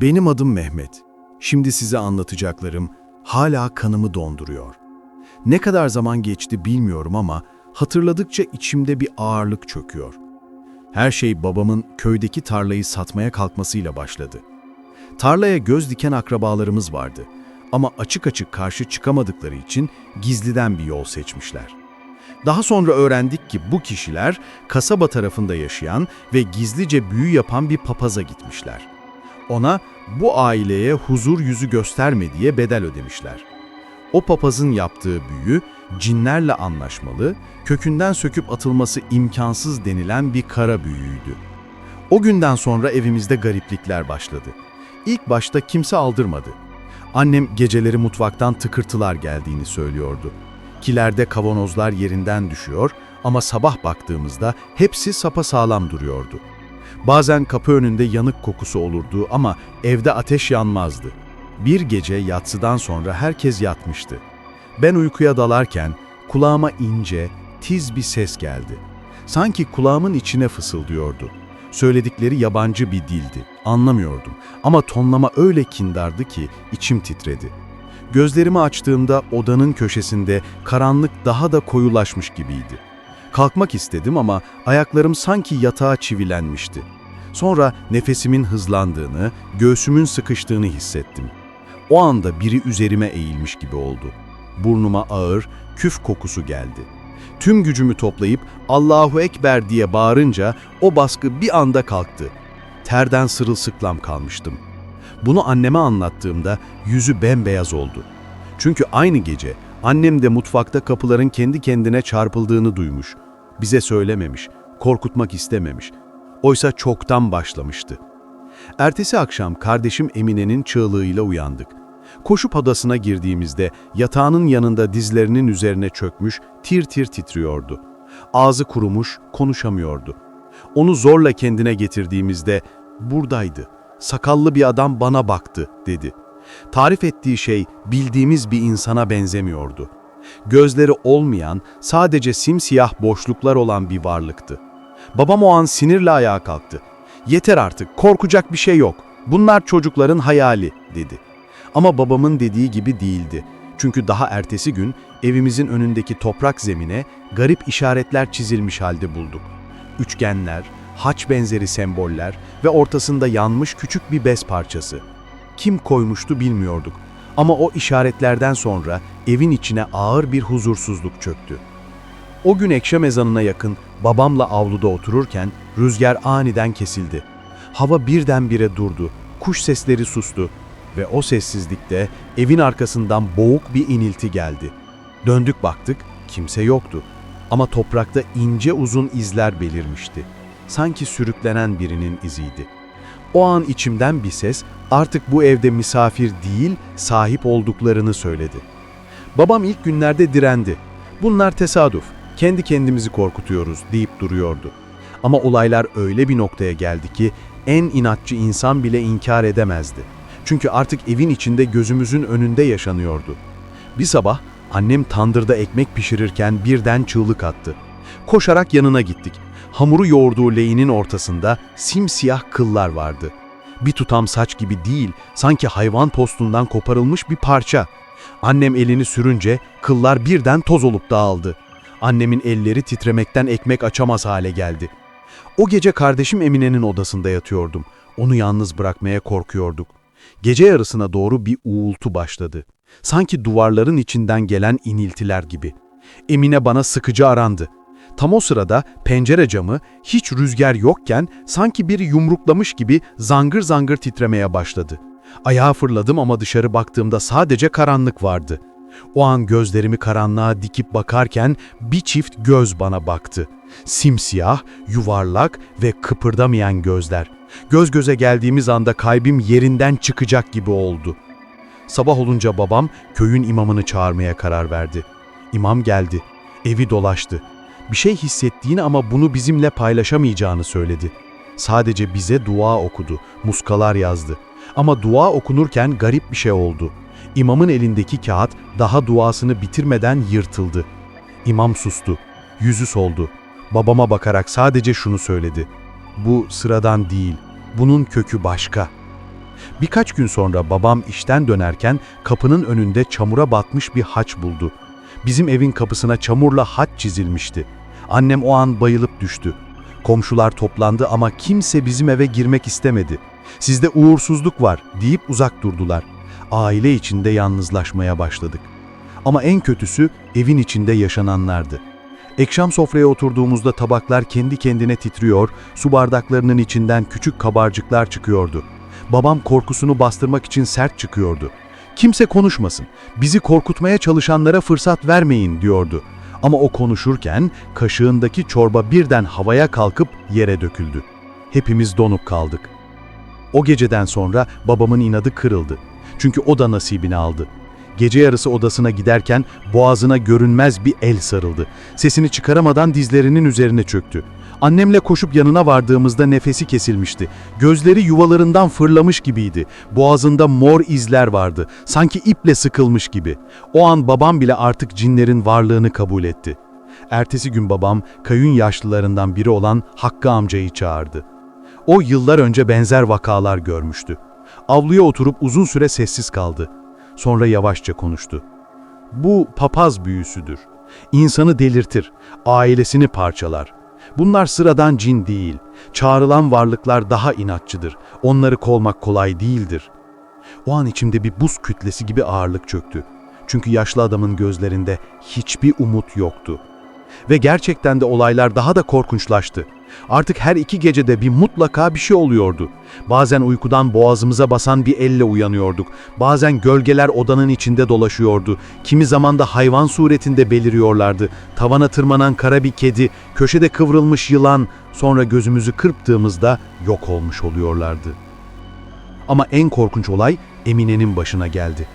Benim adım Mehmet. Şimdi size anlatacaklarım hala kanımı donduruyor. Ne kadar zaman geçti bilmiyorum ama hatırladıkça içimde bir ağırlık çöküyor. Her şey babamın köydeki tarlayı satmaya kalkmasıyla başladı. Tarlaya göz diken akrabalarımız vardı ama açık açık karşı çıkamadıkları için gizliden bir yol seçmişler. Daha sonra öğrendik ki bu kişiler kasaba tarafında yaşayan ve gizlice büyü yapan bir papaza gitmişler. Ona bu aileye huzur yüzü gösterme diye bedel ödemişler. O papazın yaptığı büyü cinlerle anlaşmalı, kökünden söküp atılması imkansız denilen bir kara büyüydü. O günden sonra evimizde gariplikler başladı. İlk başta kimse aldırmadı. Annem geceleri mutfaktan tıkırtılar geldiğini söylüyordu. Kilerde kavanozlar yerinden düşüyor ama sabah baktığımızda hepsi sapasağlam duruyordu. Bazen kapı önünde yanık kokusu olurdu ama evde ateş yanmazdı. Bir gece yatsıdan sonra herkes yatmıştı. Ben uykuya dalarken kulağıma ince, tiz bir ses geldi. Sanki kulağımın içine fısıldıyordu. Söyledikleri yabancı bir dildi. Anlamıyordum ama tonlama öyle kindardı ki içim titredi. Gözlerimi açtığımda odanın köşesinde karanlık daha da koyulaşmış gibiydi. Kalkmak istedim ama ayaklarım sanki yatağa çivilenmişti. Sonra nefesimin hızlandığını, göğsümün sıkıştığını hissettim. O anda biri üzerime eğilmiş gibi oldu. Burnuma ağır, küf kokusu geldi. Tüm gücümü toplayıp Allahu Ekber diye bağırınca o baskı bir anda kalktı. Terden sırılsıklam kalmıştım. Bunu anneme anlattığımda yüzü bembeyaz oldu. Çünkü aynı gece annem de mutfakta kapıların kendi kendine çarpıldığını duymuş. Bize söylememiş, korkutmak istememiş. Oysa çoktan başlamıştı. Ertesi akşam kardeşim Emine'nin çığlığıyla uyandık. Koşup odasına girdiğimizde yatağının yanında dizlerinin üzerine çökmüş, tir tir titriyordu. Ağzı kurumuş, konuşamıyordu. Onu zorla kendine getirdiğimizde buradaydı. Sakallı bir adam bana baktı dedi. Tarif ettiği şey bildiğimiz bir insana benzemiyordu. Gözleri olmayan, sadece simsiyah boşluklar olan bir varlıktı. Babam o an sinirle ayağa kalktı. Yeter artık, korkacak bir şey yok. Bunlar çocukların hayali, dedi. Ama babamın dediği gibi değildi. Çünkü daha ertesi gün evimizin önündeki toprak zemine garip işaretler çizilmiş halde bulduk. Üçgenler, haç benzeri semboller ve ortasında yanmış küçük bir bez parçası. Kim koymuştu bilmiyorduk ama o işaretlerden sonra evin içine ağır bir huzursuzluk çöktü. O gün ekşem ezanına yakın babamla avluda otururken rüzgar aniden kesildi. Hava birdenbire durdu, kuş sesleri sustu ve o sessizlikte evin arkasından boğuk bir inilti geldi. Döndük baktık, kimse yoktu ama toprakta ince uzun izler belirmişti. Sanki sürüklenen birinin iziydi. O an içimden bir ses artık bu evde misafir değil, sahip olduklarını söyledi. Babam ilk günlerde direndi. Bunlar tesadüf, kendi kendimizi korkutuyoruz deyip duruyordu. Ama olaylar öyle bir noktaya geldi ki en inatçı insan bile inkar edemezdi. Çünkü artık evin içinde gözümüzün önünde yaşanıyordu. Bir sabah annem tandırda ekmek pişirirken birden çığlık attı. Koşarak yanına gittik. Hamuru yoğurduğu leğenin ortasında simsiyah kıllar vardı. Bir tutam saç gibi değil, sanki hayvan postundan koparılmış bir parça. Annem elini sürünce kıllar birden toz olup dağıldı. Annemin elleri titremekten ekmek açamaz hale geldi. O gece kardeşim Emine'nin odasında yatıyordum. Onu yalnız bırakmaya korkuyorduk. Gece yarısına doğru bir uğultu başladı. Sanki duvarların içinden gelen iniltiler gibi. Emine bana sıkıcı arandı. Tam o sırada pencere camı hiç rüzgar yokken sanki biri yumruklamış gibi zangır zangır titremeye başladı. Ayağa fırladım ama dışarı baktığımda sadece karanlık vardı. O an gözlerimi karanlığa dikip bakarken bir çift göz bana baktı. Simsiyah, yuvarlak ve kıpırdamayan gözler. Göz göze geldiğimiz anda kalbim yerinden çıkacak gibi oldu. Sabah olunca babam köyün imamını çağırmaya karar verdi. İmam geldi. Evi dolaştı. Bir şey hissettiğini ama bunu bizimle paylaşamayacağını söyledi. Sadece bize dua okudu, muskalar yazdı. Ama dua okunurken garip bir şey oldu. İmamın elindeki kağıt daha duasını bitirmeden yırtıldı. İmam sustu. Yüzü soldu. Babama bakarak sadece şunu söyledi. Bu sıradan değil. Bunun kökü başka. Birkaç gün sonra babam işten dönerken kapının önünde çamura batmış bir haç buldu. Bizim evin kapısına çamurla haç çizilmişti. Annem o an bayılıp düştü. Komşular toplandı ama kimse bizim eve girmek istemedi. Sizde uğursuzluk var deyip uzak durdular. Aile içinde yalnızlaşmaya başladık. Ama en kötüsü evin içinde yaşananlardı. Ekşam sofraya oturduğumuzda tabaklar kendi kendine titriyor, su bardaklarının içinden küçük kabarcıklar çıkıyordu. Babam korkusunu bastırmak için sert çıkıyordu. Kimse konuşmasın, bizi korkutmaya çalışanlara fırsat vermeyin diyordu. Ama o konuşurken kaşığındaki çorba birden havaya kalkıp yere döküldü. Hepimiz donup kaldık. O geceden sonra babamın inadı kırıldı. Çünkü o da nasibini aldı. Gece yarısı odasına giderken boğazına görünmez bir el sarıldı. Sesini çıkaramadan dizlerinin üzerine çöktü. Annemle koşup yanına vardığımızda nefesi kesilmişti. Gözleri yuvalarından fırlamış gibiydi. Boğazında mor izler vardı. Sanki iple sıkılmış gibi. O an babam bile artık cinlerin varlığını kabul etti. Ertesi gün babam kayın yaşlılarından biri olan Hakkı amcayı çağırdı. O yıllar önce benzer vakalar görmüştü. Avluya oturup uzun süre sessiz kaldı. Sonra yavaşça konuştu. Bu papaz büyüsüdür. İnsanı delirtir, ailesini parçalar. Bunlar sıradan cin değil. Çağrılan varlıklar daha inatçıdır. Onları kovmak kolay değildir. O an içimde bir buz kütlesi gibi ağırlık çöktü. Çünkü yaşlı adamın gözlerinde hiçbir umut yoktu. Ve gerçekten de olaylar daha da korkunçlaştı. Artık her iki gecede bir mutlaka bir şey oluyordu. Bazen uykudan boğazımıza basan bir elle uyanıyorduk. Bazen gölgeler odanın içinde dolaşıyordu. Kimi zaman da hayvan suretinde beliriyorlardı. Tavana tırmanan kara bir kedi, köşede kıvrılmış yılan, sonra gözümüzü kırptığımızda yok olmuş oluyorlardı. Ama en korkunç olay Emine'nin başına geldi.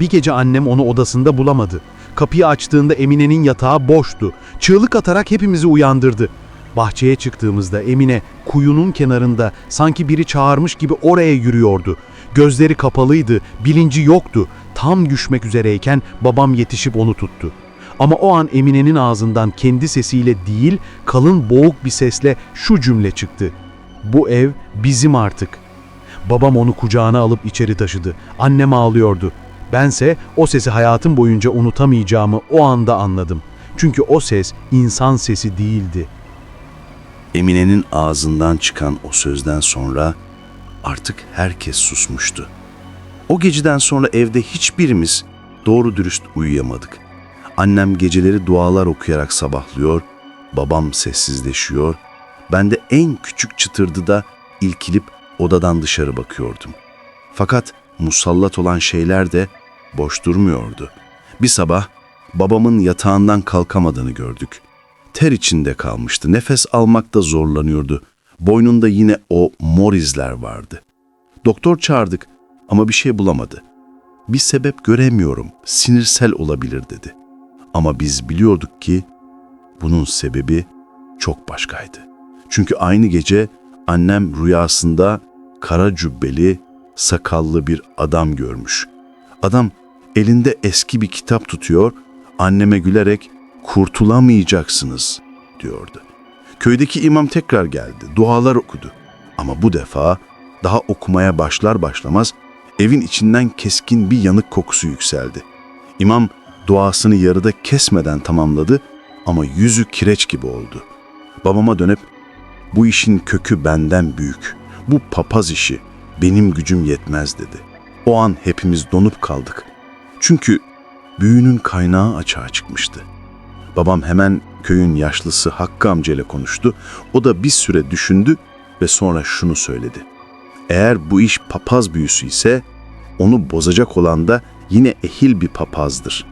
Bir gece annem onu odasında bulamadı. Kapıyı açtığında Emine'nin yatağı boştu. Çığlık atarak hepimizi uyandırdı. Bahçeye çıktığımızda Emine kuyunun kenarında sanki biri çağırmış gibi oraya yürüyordu. Gözleri kapalıydı, bilinci yoktu. Tam düşmek üzereyken babam yetişip onu tuttu. Ama o an Emine'nin ağzından kendi sesiyle değil, kalın boğuk bir sesle şu cümle çıktı. Bu ev bizim artık. Babam onu kucağına alıp içeri taşıdı. Annem ağlıyordu. Bense o sesi hayatım boyunca unutamayacağımı o anda anladım. Çünkü o ses insan sesi değildi. Emine'nin ağzından çıkan o sözden sonra artık herkes susmuştu. O geceden sonra evde hiçbirimiz doğru dürüst uyuyamadık. Annem geceleri dualar okuyarak sabahlıyor, babam sessizleşiyor, ben de en küçük çıtırdıda ilkilip odadan dışarı bakıyordum. Fakat musallat olan şeyler de boş durmuyordu. Bir sabah babamın yatağından kalkamadığını gördük. Ter içinde kalmıştı, nefes almakta zorlanıyordu. Boynunda yine o mor izler vardı. Doktor çağırdık ama bir şey bulamadı. Bir sebep göremiyorum, sinirsel olabilir dedi. Ama biz biliyorduk ki bunun sebebi çok başkaydı. Çünkü aynı gece annem rüyasında kara cübbeli, sakallı bir adam görmüş. Adam elinde eski bir kitap tutuyor, anneme gülerek kurtulamayacaksınız diyordu. Köydeki imam tekrar geldi, dualar okudu. Ama bu defa daha okumaya başlar başlamaz evin içinden keskin bir yanık kokusu yükseldi. İmam duasını yarıda kesmeden tamamladı ama yüzü kireç gibi oldu. Babama dönüp bu işin kökü benden büyük. Bu papaz işi benim gücüm yetmez dedi. O an hepimiz donup kaldık. Çünkü büyünün kaynağı açığa çıkmıştı. Babam hemen köyün yaşlısı Hakkı amcayla konuştu. O da bir süre düşündü ve sonra şunu söyledi. Eğer bu iş papaz büyüsü ise onu bozacak olan da yine ehil bir papazdır.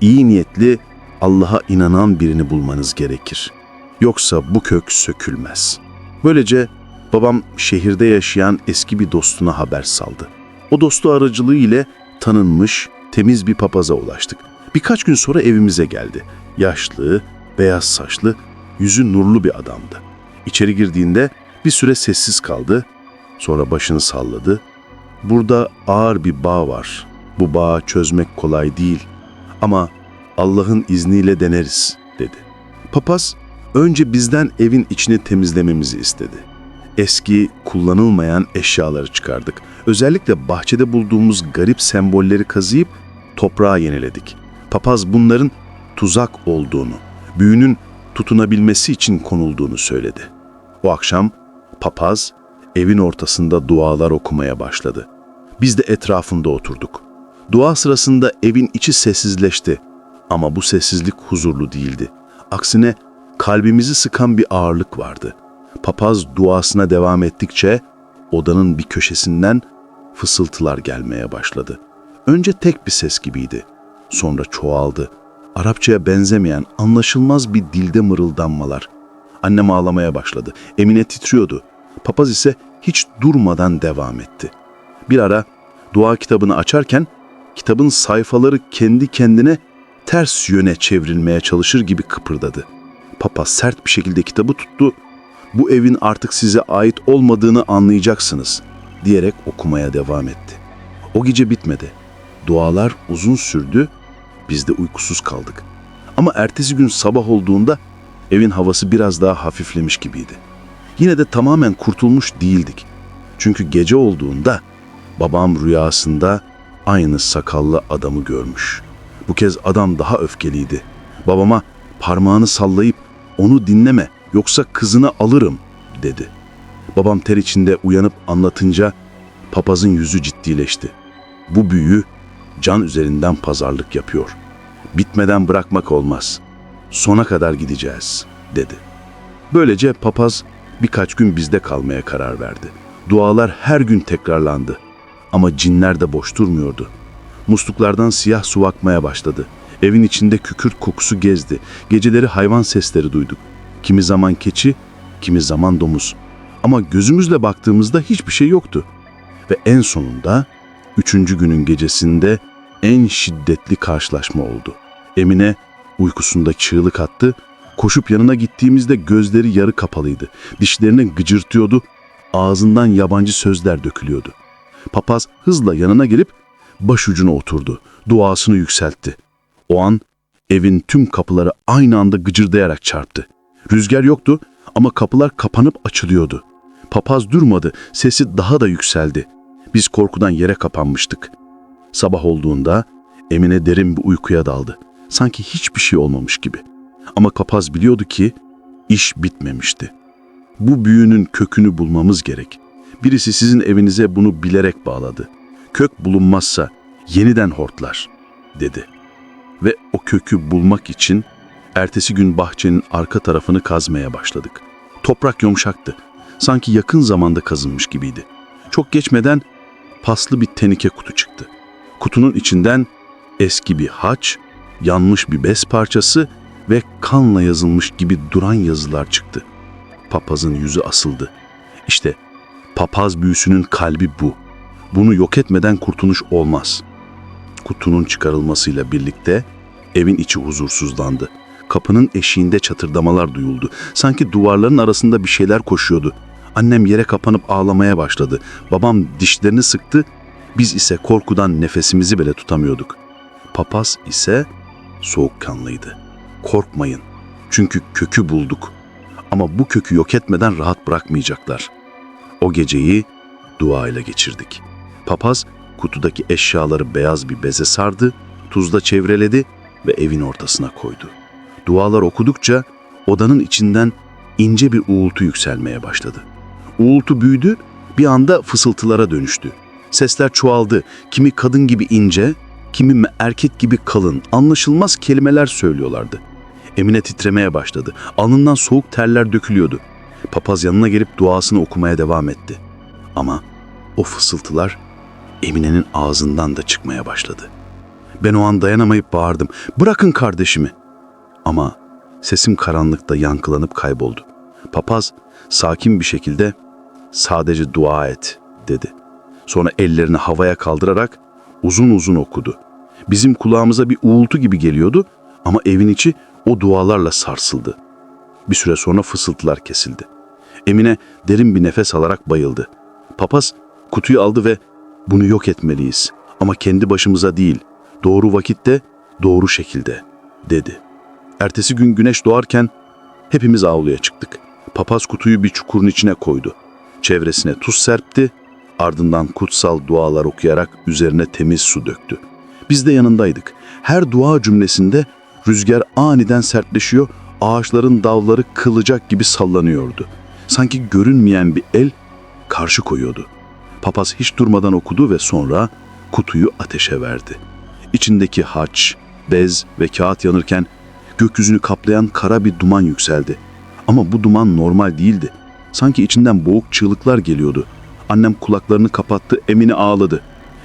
İyi niyetli, Allah'a inanan birini bulmanız gerekir. Yoksa bu kök sökülmez. Böylece babam şehirde yaşayan eski bir dostuna haber saldı. O dostu aracılığı ile tanınmış, temiz bir papaza ulaştık. Birkaç gün sonra evimize geldi. Yaşlı, beyaz saçlı, yüzü nurlu bir adamdı. İçeri girdiğinde bir süre sessiz kaldı, sonra başını salladı. Burada ağır bir bağ var. Bu bağı çözmek kolay değil ama Allah'ın izniyle deneriz dedi. Papaz önce bizden evin içini temizlememizi istedi. eski, kullanılmayan eşyaları çıkardık. Özellikle bahçede bulduğumuz garip sembolleri kazıyıp toprağa yeniledik. Papaz bunların tuzak olduğunu, büyünün tutunabilmesi için konulduğunu söyledi. O akşam papaz evin ortasında dualar okumaya başladı. Biz de etrafında oturduk. Dua sırasında evin içi sessizleşti. Ama bu sessizlik huzurlu değildi. Aksine kalbimizi sıkan bir ağırlık vardı. Papaz duasına devam ettikçe odanın bir köşesinden fısıltılar gelmeye başladı. Önce tek bir ses gibiydi. Sonra çoğaldı. Arapçaya benzemeyen anlaşılmaz bir dilde mırıldanmalar. Annem ağlamaya başladı. Emine titriyordu. Papaz ise hiç durmadan devam etti. Bir ara dua kitabını açarken kitabın sayfaları kendi kendine ters yöne çevrilmeye çalışır gibi kıpırdadı. Papa sert bir şekilde kitabı tuttu. Bu evin artık size ait olmadığını anlayacaksınız diyerek okumaya devam etti. O gece bitmedi. Dualar uzun sürdü. Biz de uykusuz kaldık. Ama ertesi gün sabah olduğunda evin havası biraz daha hafiflemiş gibiydi. Yine de tamamen kurtulmuş değildik. Çünkü gece olduğunda babam rüyasında aynı sakallı adamı görmüş. Bu kez adam daha öfkeliydi. Babama parmağını sallayıp onu dinleme yoksa kızını alırım dedi. Babam ter içinde uyanıp anlatınca papazın yüzü ciddileşti. Bu büyü can üzerinden pazarlık yapıyor. Bitmeden bırakmak olmaz. Sona kadar gideceğiz dedi. Böylece papaz birkaç gün bizde kalmaya karar verdi. Dualar her gün tekrarlandı. Ama cinler de boş durmuyordu. Musluklardan siyah su akmaya başladı. Evin içinde kükürt kokusu gezdi. Geceleri hayvan sesleri duyduk. Kimi zaman keçi, kimi zaman domuz. Ama gözümüzle baktığımızda hiçbir şey yoktu. Ve en sonunda üçüncü günün gecesinde en şiddetli karşılaşma oldu. Emine uykusunda çığlık attı. Koşup yanına gittiğimizde gözleri yarı kapalıydı. Dişlerini gıcırtıyordu. Ağzından yabancı sözler dökülüyordu. Papaz hızla yanına gelip başucuna oturdu. Duasını yükseltti. O an evin tüm kapıları aynı anda gıcırdayarak çarptı. Rüzgar yoktu ama kapılar kapanıp açılıyordu. Papaz durmadı, sesi daha da yükseldi. Biz korkudan yere kapanmıştık. Sabah olduğunda Emine derin bir uykuya daldı. Sanki hiçbir şey olmamış gibi. Ama kapaz biliyordu ki iş bitmemişti. Bu büyünün kökünü bulmamız gerek. Birisi sizin evinize bunu bilerek bağladı. Kök bulunmazsa yeniden hortlar, dedi. Ve o kökü bulmak için ertesi gün bahçenin arka tarafını kazmaya başladık. Toprak yumuşaktı. Sanki yakın zamanda kazınmış gibiydi. Çok geçmeden paslı bir tenike kutu çıktı. Kutunun içinden eski bir haç, yanmış bir bez parçası ve kanla yazılmış gibi duran yazılar çıktı. Papazın yüzü asıldı. İşte papaz büyüsünün kalbi bu. Bunu yok etmeden kurtuluş olmaz. Kutunun çıkarılmasıyla birlikte evin içi huzursuzlandı. Kapının eşiğinde çatırdamalar duyuldu. Sanki duvarların arasında bir şeyler koşuyordu. Annem yere kapanıp ağlamaya başladı. Babam dişlerini sıktı. Biz ise korkudan nefesimizi bile tutamıyorduk. Papaz ise soğukkanlıydı. Korkmayın. Çünkü kökü bulduk. Ama bu kökü yok etmeden rahat bırakmayacaklar. O geceyi duayla geçirdik. Papaz kutudaki eşyaları beyaz bir beze sardı, tuzla çevreledi ve evin ortasına koydu. Dualar okudukça odanın içinden ince bir uğultu yükselmeye başladı. Uğultu büyüdü, bir anda fısıltılara dönüştü. Sesler çoğaldı. Kimi kadın gibi ince, kimi erkek gibi kalın, anlaşılmaz kelimeler söylüyorlardı. Emine titremeye başladı. Alnından soğuk terler dökülüyordu. Papaz yanına gelip duasını okumaya devam etti. Ama o fısıltılar Emine'nin ağzından da çıkmaya başladı. Ben o an dayanamayıp bağırdım. Bırakın kardeşimi. Ama sesim karanlıkta yankılanıp kayboldu. Papaz sakin bir şekilde sadece dua et dedi. Sonra ellerini havaya kaldırarak uzun uzun okudu. Bizim kulağımıza bir uğultu gibi geliyordu ama evin içi o dualarla sarsıldı. Bir süre sonra fısıltılar kesildi. Emine derin bir nefes alarak bayıldı. Papaz kutuyu aldı ve bunu yok etmeliyiz ama kendi başımıza değil, doğru vakitte, doğru şekilde dedi. Ertesi gün güneş doğarken hepimiz avluya çıktık. Papaz kutuyu bir çukurun içine koydu. Çevresine tuz serpti, ardından kutsal dualar okuyarak üzerine temiz su döktü. Biz de yanındaydık. Her dua cümlesinde rüzgar aniden sertleşiyor, ağaçların dalları kılacak gibi sallanıyordu. Sanki görünmeyen bir el karşı koyuyordu. Papaz hiç durmadan okudu ve sonra kutuyu ateşe verdi. İçindeki haç, bez ve kağıt yanırken gökyüzünü kaplayan kara bir duman yükseldi. Ama bu duman normal değildi. Sanki içinden boğuk çığlıklar geliyordu. Annem kulaklarını kapattı, Emine ağladı.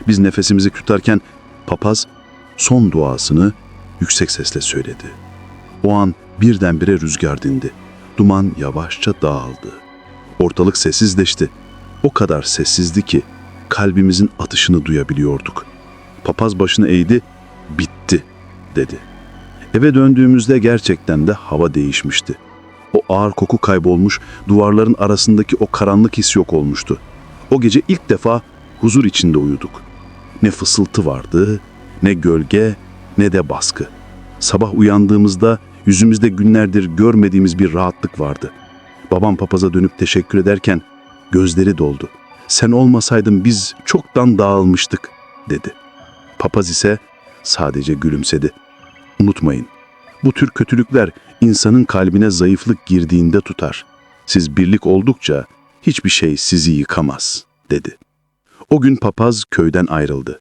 Biz nefesimizi tutarken papaz son duasını yüksek sesle söyledi. O an birdenbire rüzgar dindi. Duman yavaşça dağıldı. Ortalık sessizleşti. O kadar sessizdi ki kalbimizin atışını duyabiliyorduk. Papaz başını eğdi, bitti dedi. Eve döndüğümüzde gerçekten de hava değişmişti. O ağır koku kaybolmuş, duvarların arasındaki o karanlık his yok olmuştu. O gece ilk defa huzur içinde uyuduk. Ne fısıltı vardı, ne gölge, ne de baskı. Sabah uyandığımızda yüzümüzde günlerdir görmediğimiz bir rahatlık vardı. Babam papaza dönüp teşekkür ederken gözleri doldu. Sen olmasaydın biz çoktan dağılmıştık dedi. Papaz ise sadece gülümsedi. Unutmayın, bu tür kötülükler insanın kalbine zayıflık girdiğinde tutar. Siz birlik oldukça hiçbir şey sizi yıkamaz, dedi. O gün papaz köyden ayrıldı.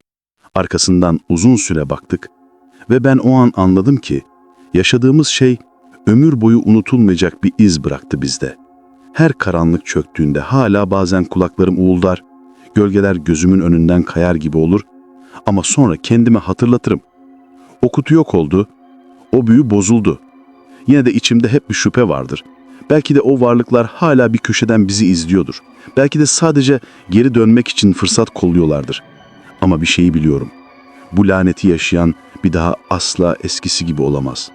Arkasından uzun süre baktık ve ben o an anladım ki yaşadığımız şey ömür boyu unutulmayacak bir iz bıraktı bizde. Her karanlık çöktüğünde hala bazen kulaklarım uğuldar, gölgeler gözümün önünden kayar gibi olur ama sonra kendime hatırlatırım. O kutu yok oldu, o büyü bozuldu. Yine de içimde hep bir şüphe vardır. Belki de o varlıklar hala bir köşeden bizi izliyordur. Belki de sadece geri dönmek için fırsat kolluyorlardır. Ama bir şeyi biliyorum. Bu laneti yaşayan bir daha asla eskisi gibi olamaz.